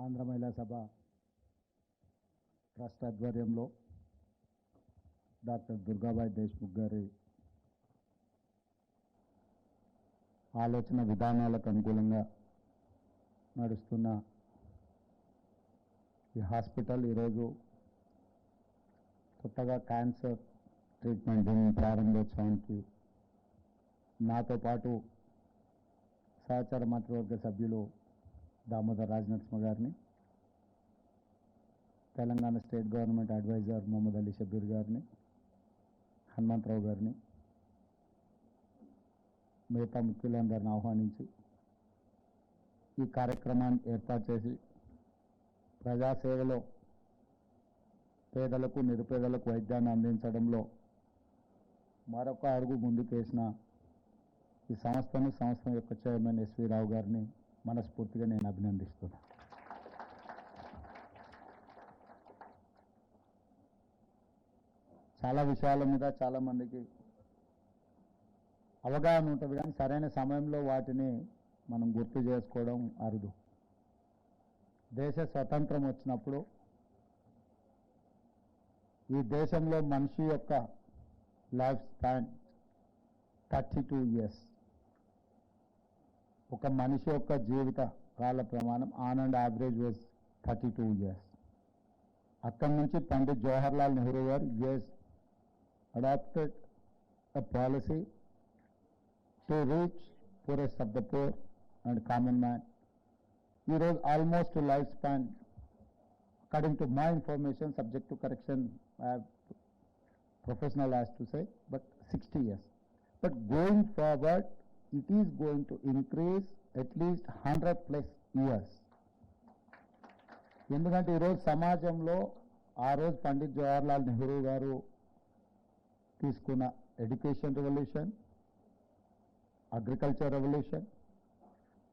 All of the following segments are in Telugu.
ఆంధ్ర మహిళా సభ ట్రస్ట్ ఆధ్వర్యంలో డాక్టర్ దుర్గాబాయి దేశ్ముఖ్ గారి ఆలోచన విధానాలకు అనుకూలంగా నడుస్తున్న ఈ హాస్పిటల్ ఈరోజు కొత్తగా క్యాన్సర్ ట్రీట్మెంట్ దీని ప్రారంభోత్సవానికి నాతో పాటు సహచార మంత్రివర్గ సభ్యులు దామోదర్ రాజనరసింహ గారిని Telangana state government adviser Mohammed Ali Shabbir గారిని హనుమంతరావు గారిని మిగతా ముఖ్యులందరిని ఆహ్వానించి ఈ కార్యక్రమాన్ని ఏర్పాటు చేసి ప్రజాసేవలో పేదలకు నిరుపేదలకు వైద్యాన్ని అందించడంలో మరొక అడుగు ముందుకేసిన ఈ సంస్థను సంస్థ యొక్క చైర్మన్ ఎస్వి రావు గారిని మనస్ఫూర్తిగా నేను అభినందిస్తున్నాను చాలా విషయాల మీద చాలామందికి అవగాహన ఉంటుంది కానీ సరైన సమయంలో వాటిని మనం గుర్తు చేసుకోవడం అరుదు. దేశ స్వతంత్రం వచ్చినప్పుడు ఈ దేశంలో మనిషి యొక్క life span thirty two years. ఒక మనిషి యొక్క జీవిత కాల ప్రమాణం on and average was thirty two years అక్కడి నుంచి పండిత్ జవహర్లాల్ నెహ్రూ గారు us adapted a policy to reach poorest of the poor and common man. ఈరోజు almost life span according to my information subject to correction professional as to say but sixty years but going it is going to increase at least hundred plus years ఎందుకంటే ఈరోజు సమాజంలో ఆ రోజు పండిత్ జవహర్లాల్ నెహ్రూ గారు తీసుకున్న ఎడ్యుకేషన్ రెవల్యూషన్ అగ్రికల్చర్ రెవల్యూషన్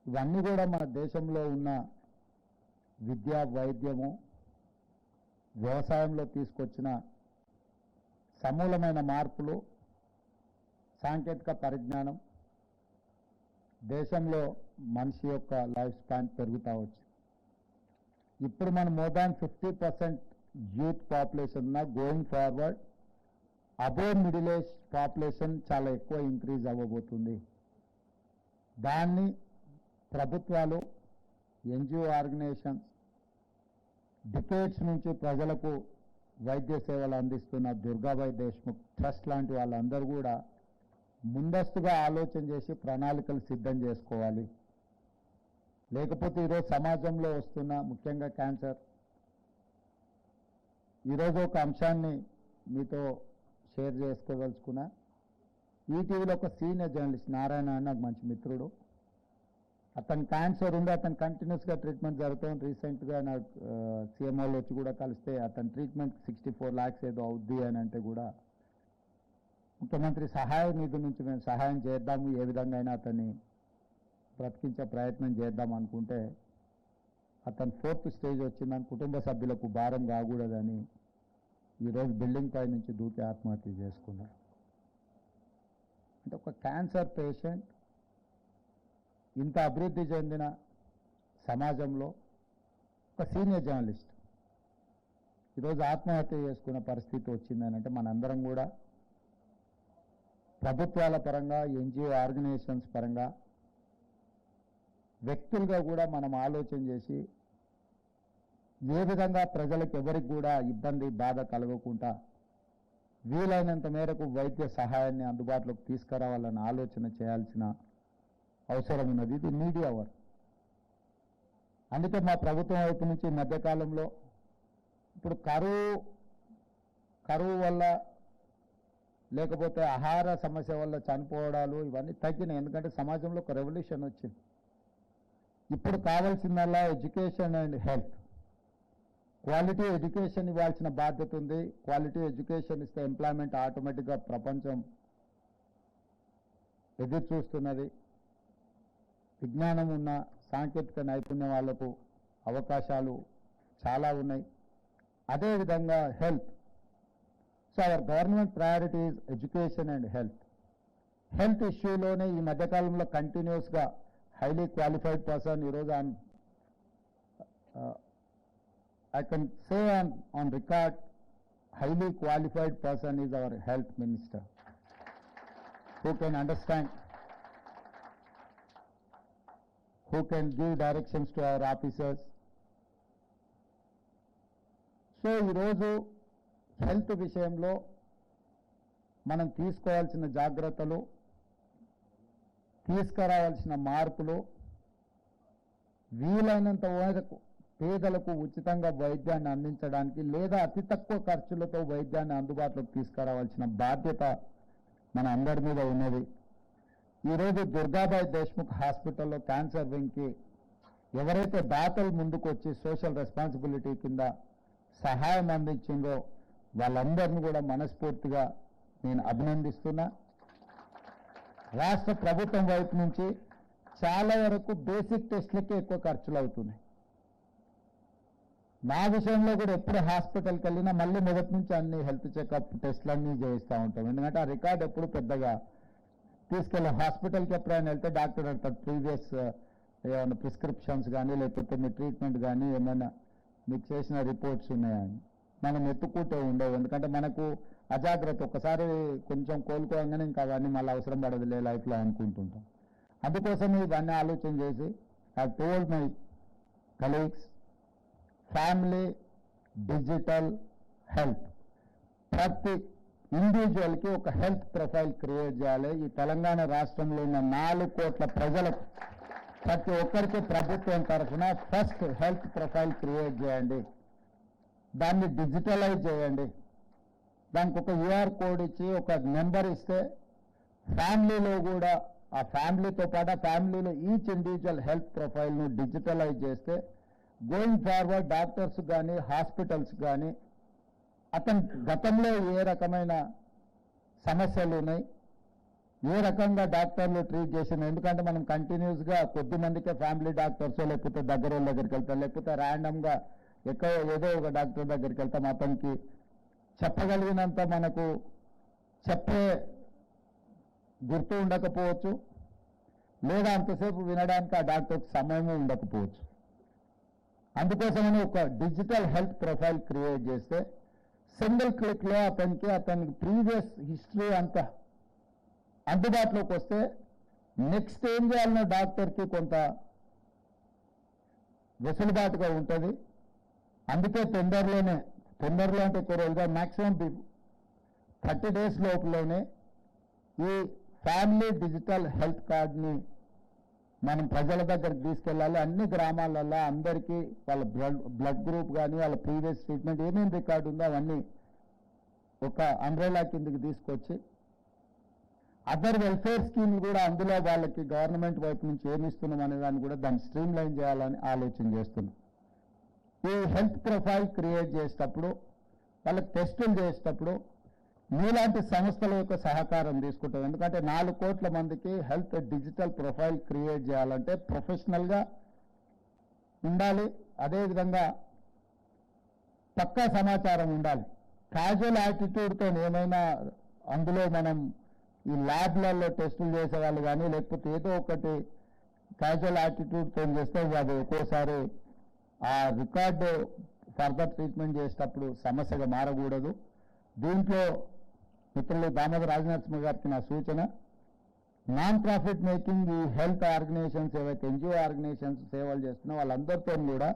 ఇవన్నీ కూడా మన దేశంలో ఉన్న విద్యా వైద్యము వ్యవసాయంలో తీసుకొచ్చిన సమూలమైన మార్పులు సాంకేతిక పరిజ్ఞానం దేశంలో మనిషి యొక్క లైఫ్ స్పాన్ పెరుగుతావచ్చు వచ్చింది ఇప్పుడు మనం more than fifty percent youth population ఉన్న going forward above middle age population చాలా ఎక్కువ ఇంక్రీజ్ అవ్వబోతుంది. దాన్ని ప్రభుత్వాలు ఎన్జిఓ ఆర్గనైజేషన్స్ డికేట్స్ నుంచి ప్రజలకు వైద్య సేవలు అందిస్తున్న దుర్గాబాయి దేశ్ముఖ్ ట్రస్ట్ లాంటి వాళ్ళందరూ కూడా ముందస్తుగా ఆలోచన చేసి ప్రణాళికలు సిద్ధం చేసుకోవాలి. లేకపోతే ఈరోజు సమాజంలో వస్తున్న ముఖ్యంగా క్యాన్సర్. ఈరోజు ఒక అంశాన్ని మీతో షేర్ చేసుకోదలుచుకున్నా. ఈటీవీలో ఒక సీనియర్ జర్నలిస్ట్ నారాయణ అని నాకు మంచి మిత్రుడు. అతను క్యాన్సర్ ఉంది అతను కంటిన్యూస్గా ట్రీట్మెంట్ జరుగుతుంది. రీసెంట్గా నాకు సీఎంఓలు వచ్చి కూడా కలిస్తే అతని ట్రీట్మెంట్ సిక్స్టీ ఫోర్ ల్యాక్స్ ఏదో అవుద్ది అని అంటే కూడా ముఖ్యమంత్రి సహాయ నిధి నుంచి మేము సహాయం చేద్దాము ఏ విధంగా అయినా అతన్ని బ్రతికించే ప్రయత్నం చేద్దాం అనుకుంటే అతను ఫోర్త్ స్టేజ్ వచ్చిందని కుటుంబ సభ్యులకు భారం కాకూడదని ఈరోజు బిల్డింగ్ పై నుంచి దూకి ఆత్మహత్య చేసుకున్నాడు అంటే ఒక క్యాన్సర్ పేషెంట్ ఇంత అభివృద్ధి చెందిన సమాజంలో ఒక సీనియర్ జర్నలిస్ట్ ఈరోజు ఆత్మహత్య చేసుకున్న పరిస్థితి వచ్చిందని అంటే మనందరం కూడా ప్రభుత్వాల పరంగా ఎన్జిఓ ఆర్గనైజేషన్స్ పరంగా వ్యక్తులుగా కూడా మనం ఆలోచన చేసి ఏ విధంగా ప్రజలకు ఎవరికి కూడా ఇబ్బంది బాధ కలగకుండా వీలైనంత మేరకు వైద్య సహాయాన్ని అందుబాటులోకి తీసుకురావాలని ఆలోచన చేయాల్సిన అవసరం ఉన్నది. ఇది మీడియా వర్క్. అందుకే మా ప్రభుత్వం వైపు నుంచి మధ్యకాలంలో ఇప్పుడు కరువు కరువు వల్ల లేకపోతే ఆహార సమస్య వల్ల చనిపోవడాలు ఇవన్నీ తగ్గినాయి. ఎందుకంటే సమాజంలో ఒక రెవల్యూషన్ వచ్చింది. ఇప్పుడు కావాల్సిందల్లా education and health. Quality education ఇవ్వాల్సిన బాధ్యత ఉంది. క్వాలిటీ ఎడ్యుకేషన్ ఇస్తే ఎంప్లాయ్మెంట్ ఆటోమేటిక్గా ప్రపంచం ఎదురు చూస్తున్నది విజ్ఞానం ఉన్న సాంకేతిక నైపుణ్యం వాళ్ళకు అవకాశాలు చాలా ఉన్నాయి. అదేవిధంగా health. So our government priorities education and health health ఇష్యూలోనే ఈ మధ్యకాలంలో కంటిన్యూస్గా హైలీ క్వాలిఫైడ్ పర్సన్ ఈరోజు ఆయన uh, I can say on, on record, highly qualified person is our health minister, who can understand, who can give directions to our officers. So ఈరోజు health విషయంలో మనం తీసుకోవాల్సిన జాగ్రత్తలు తీసుకురావాల్సిన మార్పులు వీలైనంత వరకు పేదలకు ఉచితంగా వైద్యాన్ని అందించడానికి లేదా అతి తక్కువ ఖర్చులతో వైద్యాన్ని అందుబాటులోకి తీసుకురావాల్సిన బాధ్యత మన అందరి మీద ఉన్నది. ఈరోజు దుర్గాబాయ్ దేశ్ముఖ్ హాస్పిటల్లో క్యాన్సర్ వింగ్కి ఎవరైతే దాతలు ముందుకు వచ్చి సోషల్ రెస్పాన్సిబిలిటీ కింద సహాయం అందించిందో వాళ్ళందరినీ కూడా మనస్ఫూర్తిగా నేను అభినందిస్తున్నా. రాష్ట్ర ప్రభుత్వం వైపు నుంచి చాలా వరకు బేసిక్ టెస్ట్లకే ఎక్కువ ఖర్చులు అవుతున్నాయి. నా విషయంలో కూడా ఎప్పుడు హాస్పిటల్కి వెళ్ళినా మళ్ళీ మొదటి నుంచి అన్ని హెల్త్ చెకప్ టెస్ట్లు అన్నీ చేయిస్తూ ఉంటాం. ఎందుకంటే ఆ రికార్డ్ ఎప్పుడు పెద్దగా తీసుకెళ్ళి హాస్పిటల్కి ఎప్పుడైనా వెళ్తే డాక్టర్ అంటారు ప్రీవియస్ ఏమైనా ప్రిస్క్రిప్షన్స్ కానీ లేకపోతే మీ ట్రీట్మెంట్ కానీ ఏమైనా మీకు చేసిన రిపోర్ట్స్ ఉన్నాయని మనం ఎత్తుకుంటూ ఉండవు. ఎందుకంటే మనకు అజాగ్రత్త ఒకసారి కొంచెం కోలుకోగానే ఇంకా అవన్నీ మళ్ళీ అవసరం పడదులే లైఫ్లో అనుకుంటుంటాం. అందుకోసం ఇవన్నీ ఆలోచన చేసి I told my colleagues family digital health ప్రతి ఇండివిజువల్కి ఒక హెల్త్ ప్రొఫైల్ క్రియేట్ చేయాలి. ఈ తెలంగాణ రాష్ట్రంలో ఉన్న నాలుగు కోట్ల ప్రజలకు ప్రతి ఒక్కరికి ప్రభుత్వం తరఫున ఫస్ట్ హెల్త్ ప్రొఫైల్ క్రియేట్ చేయండి. దాన్ని డిజిటలైజ్ చేయండి. దానికి ఒక యూఆర్ కోడ్ ఇచ్చి ఒక నెంబర్ ఇస్తే ఫ్యామిలీలో కూడా ఆ ఫ్యామిలీతో పాటు ఆ ఫ్యామిలీలో ఈచ్ ఇండివిజువల్ హెల్త్ ప్రొఫైల్ను డిజిటలైజ్ చేస్తే గోయింగ్ ఫార్వర్డ్ డాక్టర్స్ కానీ హాస్పిటల్స్ కానీ అతను గతంలో ఏ రకమైన సమస్యలు ఉన్నాయి ఏ రకంగా డాక్టర్లు ట్రీట్ చేసిన ఎందుకంటే మనం కంటిన్యూస్గా కొద్ది మందికే ఫ్యామిలీ డాక్టర్స్ లేకపోతే దగ్గర వాళ్ళ దగ్గరికి వెళ్తాం లేకపోతే ర్యాండమ్గా ఎక్కడ ఏదో ఒక డాక్టర్ దగ్గరికి వెళ్తాం అతనికి చెప్పగలిగినంత మనకు చెప్పే గుర్తు ఉండకపోవచ్చు లేదా అంతసేపు వినడానికి ఆ డాక్టర్కి సమయమే ఉండకపోవచ్చు. అందుకోసమని ఒక డిజిటల్ హెల్త్ ప్రొఫైల్ క్రియేట్ చేస్తే సింగిల్ క్లిక్లో అతనికి అతనికి ప్రీవియస్ హిస్టరీ అంతా అందుబాటులోకి వస్తే నెక్స్ట్ ఏం చేయాలన్న డాక్టర్కి కొంత వెసులుబాటుగా ఉంటుంది. అందుకే తొందరలోనే తొందరలో అంటే కొరలుగా మ్యాక్సిమం థర్టీ డేస్ లోపలనే ఈ ఫ్యామిలీ డిజిటల్ హెల్త్ కార్డ్ని మనం ప్రజల దగ్గరికి తీసుకెళ్ళాలి. అన్ని గ్రామాలలో అందరికీ వాళ్ళ బ్లడ్ బ్లడ్ గ్రూప్ కానీ వాళ్ళ ప్రీవియస్ ట్రీట్మెంట్ ఏమేమి రికార్డు ఉందో అవన్నీ ఒక అంబ్రెలా కిందకి తీసుకొచ్చి అదర్ వెల్ఫేర్ స్కీమ్ కూడా అందులో వాళ్ళకి గవర్నమెంట్ వైపు నుంచి ఏమి ఇస్తున్నాం అనే దాన్ని కూడా దాన్ని స్ట్రీమ్ లైన్ చేయాలని ఆలోచన చేస్తున్నాం. ఈ హెల్త్ ప్రొఫైల్ క్రియేట్ చేసేటప్పుడు వాళ్ళకి టెస్టులు చేసేటప్పుడు మీలాంటి సంస్థల యొక్క సహకారం తీసుకుంటాం ఎందుకంటే నాలుగు కోట్ల మందికి హెల్త్ డిజిటల్ ప్రొఫైల్ క్రియేట్ చేయాలంటే ప్రొఫెషనల్గా ఉండాలి. అదేవిధంగా పక్కా సమాచారం ఉండాలి. క్యాజువల్ యాటిట్యూడ్తో ఏమైనా అందులో మనం ఈ ల్యాబ్లలో టెస్టులు చేసేవాళ్ళు కానీ లేకపోతే ఏదో ఒకటి క్యాజువల్ యాటిట్యూడ్తో చేస్తే అది ఒక్కోసారి ఆ రికార్డు ఫర్దర్ ట్రీట్మెంట్ చేసేటప్పుడు సమస్యగా మారకూడదు. దీంట్లో మిత్రులు దామోదర్ రాజనరసింహ గారికి నా సూచన నాన్ ప్రాఫిట్ మేకింగ్ ఈ హెల్త్ ఆర్గనైజేషన్స్ ఏవైతే ఎన్జిఓ ఆర్గనైజేషన్స్ సేవలు చేస్తున్నాయో వాళ్ళందరితో కూడా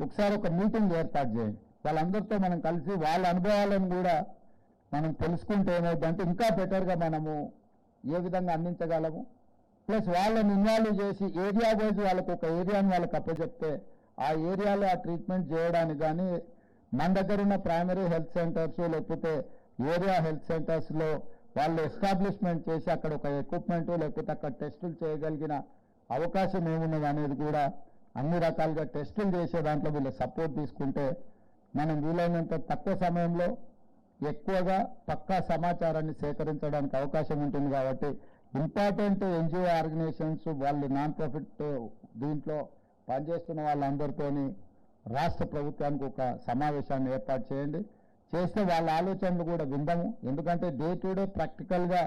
ఒకసారి ఒక మీటింగ్ ఏర్పాటు చేయండి. వాళ్ళందరితో మనం కలిసి వాళ్ళ అనుభవాలను కూడా మనం తెలుసుకుంటే ఏమవుతుందంటే ఇంకా బెటర్గా మనము ఏ విధంగా అందించగలము. ప్లస్ వాళ్ళని ఇన్వాల్వ్ చేసి ఏరియా వైజ్ వాళ్ళకు ఒక ఏరియాని వాళ్ళకి అప్పచెప్తే ఆ ఏరియాలో ఆ ట్రీట్మెంట్ చేయడానికి కానీ మన దగ్గర ఉన్న ప్రైమరీ హెల్త్ సెంటర్స్ లేకపోతే ఏరియా హెల్త్ సెంటర్స్లో వాళ్ళు ఎస్టాబ్లిష్మెంట్ చేసి అక్కడ ఒక ఎక్విప్మెంట్ లేకపోతే అక్కడ టెస్టులు చేయగలిగిన అవకాశం ఏమున్నది అనేది కూడా అన్ని రకాలుగా టెస్టులు చేసే దాంట్లో వీళ్ళు సపోర్ట్ తీసుకుంటే మనం వీలైనంత తక్కువ సమయంలో ఎక్కువగా పక్కా సమాచారాన్ని సేకరించడానికి అవకాశం ఉంటుంది కాబట్టి ఇంపార్టెంట్ ఎన్జిఓ ఆర్గనైజేషన్స్ వాళ్ళు నాన్ ప్రాఫిట్ దీంట్లో పనిచేస్తున్న వాళ్ళందరితోని రాష్ట్ర ప్రభుత్వానికి ఒక సమావేశాన్ని ఏర్పాటు చేయండి. చేస్తే వాళ్ళ ఆలోచనలు కూడా విందాము. ఎందుకంటే డే టు డే ప్రాక్టికల్గా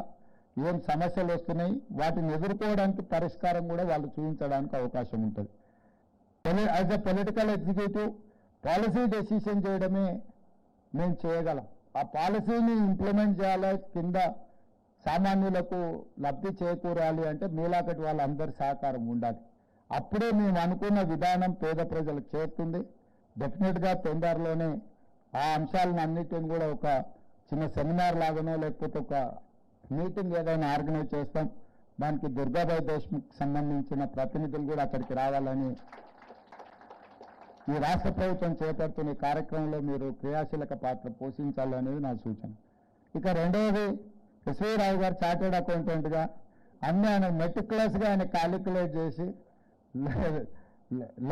ఏం సమస్యలు వస్తున్నాయి వాటిని ఎదుర్కోవడానికి పరిష్కారం కూడా వాళ్ళు చూపించడానికి అవకాశం ఉంటుంది. As a political executive policy decision చేయడమే మేము చేయగలం. ఆ పాలసీని ఇంప్లిమెంట్ చేయాలి కింద సామాన్యులకు లబ్ధి చేకూరాలి అంటే మీలాకటి వాళ్ళందరి సహకారం ఉండాలి. అప్పుడే మేము అనుకున్న విధానం పేద ప్రజలకు చేరుతుంది. డెఫినెట్గా తొందరలోనే ఆ అంశాలను అన్నిటిని కూడా ఒక చిన్న సెమినార్ లాగానో లేకపోతే ఒక మీటింగ్ ఏదైనా ఆర్గనైజ్ చేస్తాం. దానికి దుర్గాబాయ్ దేశ్ముఖ్ సంబంధించిన ప్రతినిధులు కూడా అక్కడికి రావాలని ఈ రాష్ట్ర ప్రభుత్వం చేపడుతున్న కార్యక్రమంలో మీరు క్రియాశీలక పాత్ర పోషించాలనేది నా సూచన. ఇక రెండవది ఎస్వీ రావు గారు చార్టెడ్ అకౌంటెంట్గా అన్ని ఆయన మెటిక్యులస్గా ఆయన క్యాలిక్యులేట్ చేసి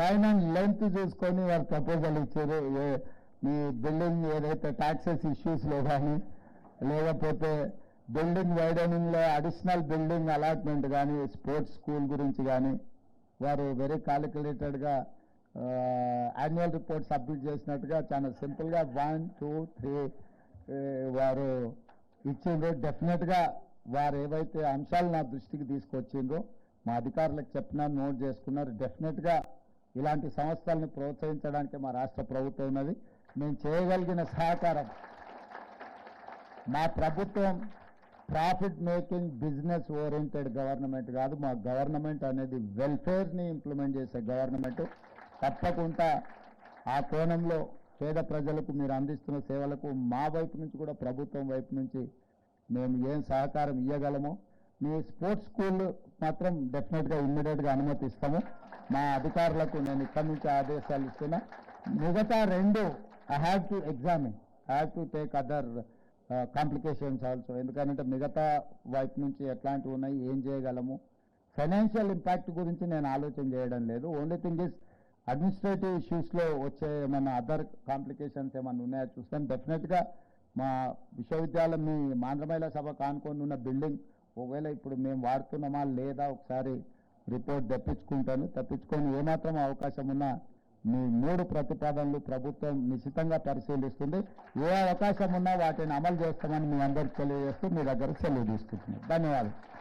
లైన్ అండ్ లెంత్ చూసుకొని వారు ప్రపోజల్ ఇచ్చారు. ఈ మీ బిల్డింగ్ ఏదైతే ట్యాక్సెస్ ఇష్యూస్లో కానీ లేకపోతే బిల్డింగ్ వైడనింగ్లో అడిషనల్ బిల్డింగ్ అలాట్మెంట్ కానీ స్పోర్ట్స్ స్కూల్ గురించి కానీ వారు వెరీ క్యాలిక్యులేటెడ్గా యాన్యువల్ రిపోర్ట్ సబ్మిట్ చేసినట్టుగా చాలా సింపుల్గా వన్ టూ త్రీ వారు ఇచ్చిండ్రు. డెఫినెట్గా వారు ఏవైతే అంశాలు నా దృష్టికి తీసుకొచ్చిండ్రో మా అధికారులకు చెప్పినా నోట్ చేసుకున్నారు. డెఫినెట్గా ఇలాంటి సంస్థల్ని ప్రోత్సహించడానికి మా రాష్ట్ర ప్రభుత్వం ఉన్నది. మేము చేయగలిగిన సహకారం మా ప్రభుత్వం profit making business oriented government కాదు. మా గవర్నమెంట్ అనేది వెల్ఫేర్ని ఇంప్లిమెంట్ చేసే గవర్నమెంట్ తప్పకుండా ఆ కోణంలో పేద ప్రజలకు మీరు అందిస్తున్న సేవలకు మా వైపు నుంచి కూడా ప్రభుత్వం వైపు నుంచి మేము ఏం సహకారం ఇవ్వగలమో మీ స్పోర్ట్స్ స్కూల్ మాత్రం డెఫినెట్గా ఇమ్మీడియట్గా అనుమతిస్తాము మా అధికారులకు నేను ఇక్కడి నుంచి ఆదేశాలు ఇస్తున్నా. మిగతా రెండు I have to examine I have to take other complications also ఎందుకంటే మిగతా వైపు నుంచి ఎట్లాంటివి ఉన్నాయి ఏం చేయగలము? ఫైనాన్షియల్ ఇంపాక్ట్ గురించి నేను ఆలోచన చేయడం లేదు. ఓన్లీ థింగ్ ఇస్ అడ్మినిస్ట్రేటివ్ ఇష్యూస్లో వచ్చే ఏమైనా అదర్ కాంప్లికేషన్స్ ఏమైనా ఉన్నాయో చూస్తాను. డెఫినెట్గా మా విశ్వవిద్యాలయం మీ మాంద్రమైల సభ కానుకొని ఉన్న బిల్డింగ్ ఒకవేళ ఇప్పుడు మేము వాడుతున్నామా లేదా ఒకసారి రిపోర్ట్ తెప్పించుకుంటాను. తప్పించుకొని ఏమాత్రం అవకాశం ఉన్నా మీ మూడు ప్రతిపాదనలు ప్రభుత్వం నిశ్చితంగా పరిశీలిస్తుంది. ఏ అవకాశం ఉన్నా వాటిని అమలు చేస్తామని మీ అందరికి తెలియజేస్తూ మీ దగ్గర సెలవు తీసుకుంటున్నాను. ధన్యవాదాలు.